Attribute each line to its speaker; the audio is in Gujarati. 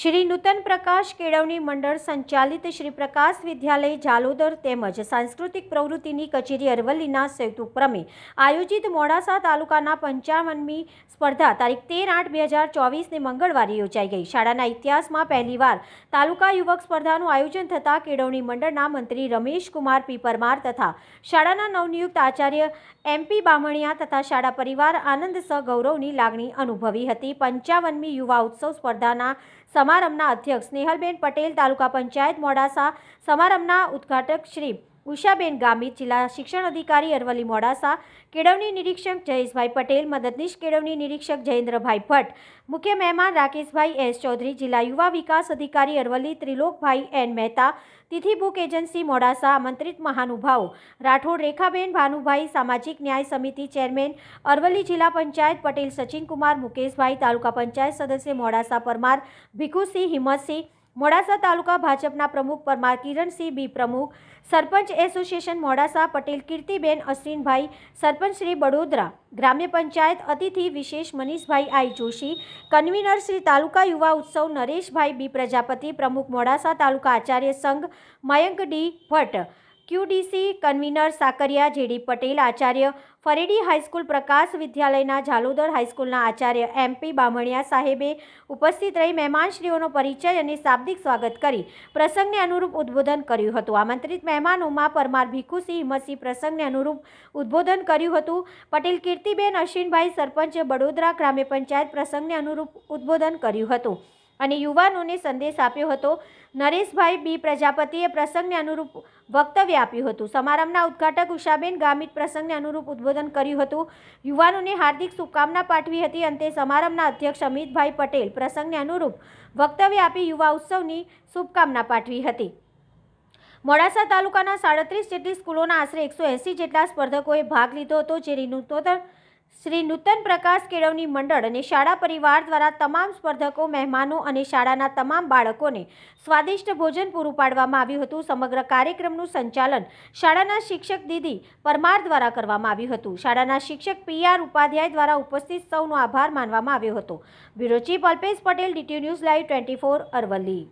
Speaker 1: શ્રી નૂતન પ્રકાશ કેળવણી મંડળ સંચાલિત શ્રી પ્રકાશ વિદ્યાલય જાલોદર તેમજ સાંસ્કૃતિક પ્રવૃત્તિની કચેરી અરવલ્લીના સંયુક્ત ઉપક્રમે આયોજિત મોડાસા તાલુકાના પંચાવનમી સ્પર્ધા તારીખ તેર આઠ બે હજાર ચોવીસને મંગળવારે યોજાઈ ગઈ. શાળાના ઇતિહાસમાં પહેલીવાર તાલુકા યુવક સ્પર્ધાનું આયોજન થતાં કેળવણી મંડળના મંત્રી રમેશ કુમાર પી પરમાર તથા શાળાના નવનિયુક્ત આચાર્ય એમપી બામણિયા તથા શાળા પરિવાર આનંદ સહ ગૌરવની લાગણી અનુભવી હતી. પંચાવનમી યુવા ઉત્સવ સ્પર્ધાના સમારંભના અધ્યક્ષ સ્નેહલબેન પટેલ તાલુકા પંચાયત મોડાસા સમારંભના ઉદ્ઘાટક શ્રી ઉષાબેન ગામિત, જિલ્લા શિક્ષણ અધિકારી અરવલી મોડાસા, કેળવણી નિરીક્ષક જયેશભાઈ પટેલ, મદદનીશ કેળવણી નિરીક્ષક જયેન્દ્રભાઈ ભટ્ટ, મુખ્ય મહેમાન રાકેશભાઈ એસ ચૌધરી, જિલ્લા યુવા વિકાસ અધિકારી અરવલી ત્રિલોકભાઈ એન મહેતા, તિથિ બુક એજન્સી મોડાસા, આમંત્રિત મહાનુભાવો, રાઠોડ રેખાબેન ભાનુભાઈ, સામાજિક ન્યાય સમિતિ ચેરમેન અરવલી જિલ્લા પંચાયત પટેલ સચિનકુમાર મુકેશભાઈ, તાલુકા પંચાયત સદસ્ય મોડાસા પરમાર, ભીખુસિંહ, હિંમતસિંહ મોડાસા તાલુકા ભાજપના પ્રમુખ પરમાર કિરણસિંહ બી પ્રમુખ, સરપંચ એસોસિએશન મોડાસા પટેલ કીર્તિબેન અશ્વિનભાઈ, સરપંચ શ્રી બડોદરા, ગ્રામ્ય પંચાયત અતિથિ વિશેષ મનીષભાઈ આઈ જોશી, કન્વીનર શ્રી તાલુકા યુવા ઉત્સવ નરેશભાઈ બી પ્રજાપતિ, પ્રમુખ મોડાસા તાલુકા આચાર્ય સંઘ Mayank D Bhatt QDC convener Sakariya JD Patel, Acharya Faredi high school પ્રકાશ વિદ્યાલયના ઝાલોદર હાઈસ્કૂલના આચાર્ય એમપી બામણિયા સાહેબે ઉપસ્થિત રહી મહેમાનશ્રીઓનો પરિચય અને શાબ્દિક સ્વાગત કરી પ્રસંગને અનુરૂપ ઉદ્બોધન કર્યું હતું. આમંત્રિત મહેમાનોમાં પરમાર ભીખુસિંહ હિંમતસિંહ પ્રસંગને અનુરૂપ ઉદ્બોધન કર્યું હતું. પટેલ કીર્તિબેન અશ્વિનભાઈ સરપંચ બડોદરા ગ્રામ્ય પંચાયત પ્રસંગને અનુરૂપ ઉદ્બોધન કર્યું હતું. અને યુવાનોને સંદેશ આપ્યો હતો. નરેશભાઈ બી પ્રજાપતિએ પ્રસંગને અનુરૂપ વક્તવ્ય આપ્યું હતું. સમારંભના ઉદ્ઘાટક ઉષાબેન ગામિત પ્રસંગને અનુરૂપ ઉદ્બોધન કર્યું હતું. યુવાનોને હાર્દિક શુભકામના પાઠવી હતી. અંતે સમારંભના અધ્યક્ષ અમિતભાઈ પટેલ પ્રસંગને અનુરૂપ વક્તવ્ય આપી યુવા ઉત્સવની શુભકામના પાઠવી હતી. મોડાસા તાલુકાના સાડત્રીસ જેટલી સ્કૂલોના આશરે એકસો જેટલા સ્પર્ધકોએ ભાગ લીધો હતો જેની નૂતન શ્રી નૂતન પ્રકાશ કેળવણી મંડળ અને શાળા પરિવાર દ્વારા તમામ સ્પર્ધકો, મહેમાનો અને શાળાના તમામ બાળકોને સ્વાદિષ્ટ ભોજન પૂરું પાડવામાં આવ્યું હતું. સમગ્ર કાર્યક્રમનું સંચાલન શાળાના શિક્ષક દીદી પરમાર દ્વારા કરવામાં આવ્યું હતું. શાળાના શિક્ષક પી આર ઉપાધ્યાય દ્વારા ઉપસ્થિત સૌનો આભાર માનવામાં આવ્યો હતો. Bureau chief Alpesh Patel DT news live twenty four Aravalli.